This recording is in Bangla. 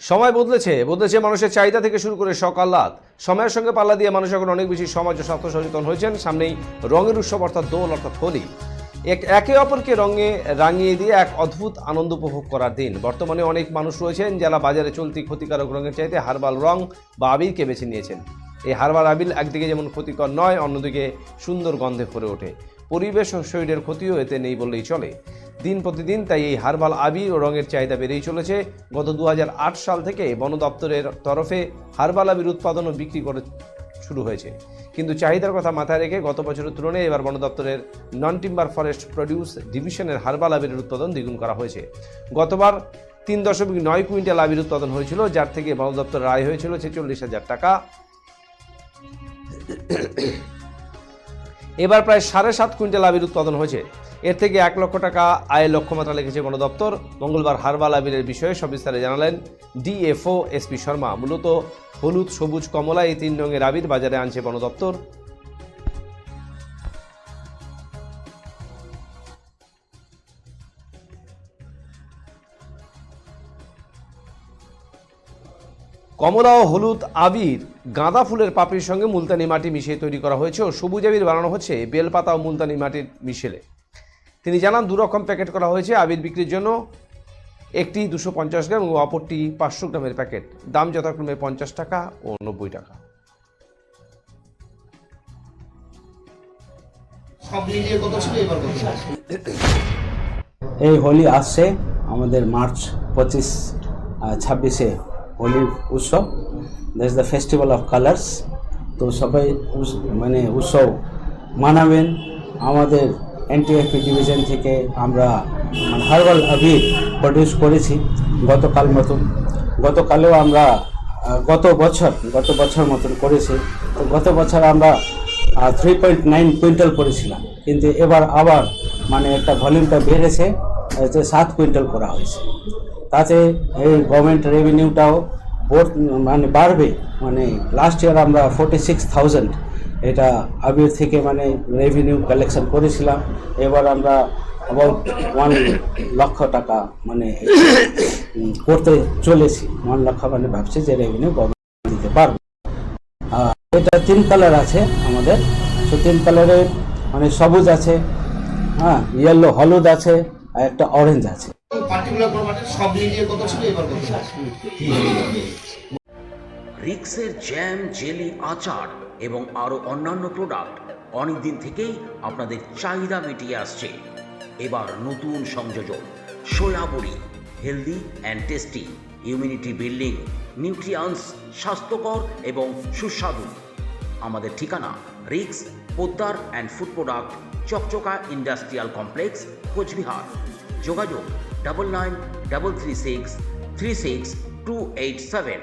সময় বদলেছে বদলেছে মানুষের চাহিদা থেকে শুরু করে সকাল রাত। সময়ের সঙ্গে পাল্লা দিয়ে মানুষ এখন অনেক বেশি সমাজ ও স্বাস্থ্য সচেতন হয়েছেন। সামনেই রঙের উৎসব, অর্থাৎ দোল, অর্থাৎ হোলি। এক অপরকে রঙে রাঙিয়ে দিয়ে এক অদ্ভুত আনন্দ উপভোগ করার দিন। বর্তমানে অনেক মানুষ রয়েছেন যারা বাজারে চলতি ক্ষতিকারক রঙের চাইতে হারবাল রং বা আবিরকে বেছে নিয়েছেন। এই হারবাল আবির একদিকে যেমন ক্ষতিকর নয়, অন্যদিকে সুন্দর গন্ধে ভরে ওঠে। পরিবেশ ও শরীরের ক্ষতিও এতে নেই বললেই চলে। দিন প্রতিদিন তাই এই হার্বাল আবির ও রঙের চাহিদা বেড়েই চলেছে। গত দু হাজার আট সাল থেকে বন দপ্তরের তরফে হার্বাল আবির উৎপাদন ও বিক্রি করে শুরু হয়েছে। কিন্তু চাহিদার কথা মাথায় রেখে গত বছরের তুলনায় এবার বন দপ্তরের নন টিম্বার ফরেস্ট প্রডিউস ডিভিশনের হার্বাল আবিরের উৎপাদন দ্বিগুণ করা হয়েছে। গতবার তিন দশমিক নয় কুইন্টাল আবির উৎপাদন হয়েছিল, যার থেকে বন দপ্তরের আয় হয়েছিল ছেচল্লিশ হাজার টাকা। এবার প্রায় সাড়ে সাত কুইন্টাল আবির উৎপাদন হয়েছে। এর থেকে এক লক্ষ টাকা আয়ের লক্ষ্যমাত্রা লিখেছে বন দপ্তর মঙ্গলবার হারবাল আবিরের বিষয়ে সবিস্তারে জানালেন ডিএফও এসপি শর্মা। মূলত হলুদ, সবুজ, কমলা এই তিন রঙের আবির বাজারে আনছে বন কমলা ও হলুদ আবির গাঁদা ফুলের পাপড়ির সঙ্গে মুলতানি মাটি মিশিয়ে তৈরি করা হয়েছে ও সবুজ আবির বানানো হচ্ছে বেলপাতা ও মুলতানি মাটির মিশেলে। তিনি জানান দু রকম প্যাকেট করা হয়েছে আবির বিক্রির জন্য একটি দুশো পঞ্চাশ গ্রাম ও অপরটি পাঁচশো গ্রামের প্যাকেট। দাম যথাক্রমে পঞ্চাশ টাকা ও নব্বই টাকা। এই হোলি আসছে আমাদের মার্চ পঁচিশ ছাব্বিশে। হোলি উৎসব that's the festival of colours তো সবাই মানে উৎসব মানাবেন। আমাদের এনটিএফপি ডিভিশন থেকে আমরা হার্বাল আবির প্রডিউস করেছি গতকাল মতন। গতকালেও আমরা গত বছর গত বছর মতন করেছি। তো গত বছর আমরা থ্রি পয়েন্ট নাইন কুইন্টাল করেছিলাম। কিন্তু এবার আবার মানে একটা ভলিউমটা বেড়েছে সাত কুইন্টাল করা হয়েছে। তাতে এই গভর্নমেন্ট রেভিনিউটাও মানে বাড়বে। মানে লাস্ট ইয়ার আমরা ফোর্টি সিক্স থাউজেন্ড এটা আবির থেকে মানে রেভিনিউ কালেকশন করেছিলাম। এবার আমরা অ্যাবাউট ওয়ান লক্ষ টাকা মানে করতে চলেছি। ওয়ান লক্ষ মানে ভাবছি যে রেভিনিউ গভর্নমেন্ট দিতে পারবে। এটা তিন কালার আছে আমাদের। তো তিন কালারের মানে সবুজ আছে হ্যাঁ ইয়েলো হলুদ আছে, আর একটা অরেঞ্জ আছে। পার্টিকুলার সব মিলিয়ে কত ছিল, এবার কত? রিক্সের জ্যাম, জেলি, আচার এবং আরও অন্যান্য প্রোডাক্ট অনেকদিন থেকেই আপনাদের চাহিদা মিটিয়ে আসছে। এবার নতুন সংযোজন, সয়াবড়ি healthy and tasty immunity building nutrients স্বাস্থ্যকর এবং সুস্বাদু। আমাদের ঠিকানা, রিক্স, Poddar and food product Chakchaka industrial complex Coochbehar. যোগাযোগ double nine double three six three six two eight seven.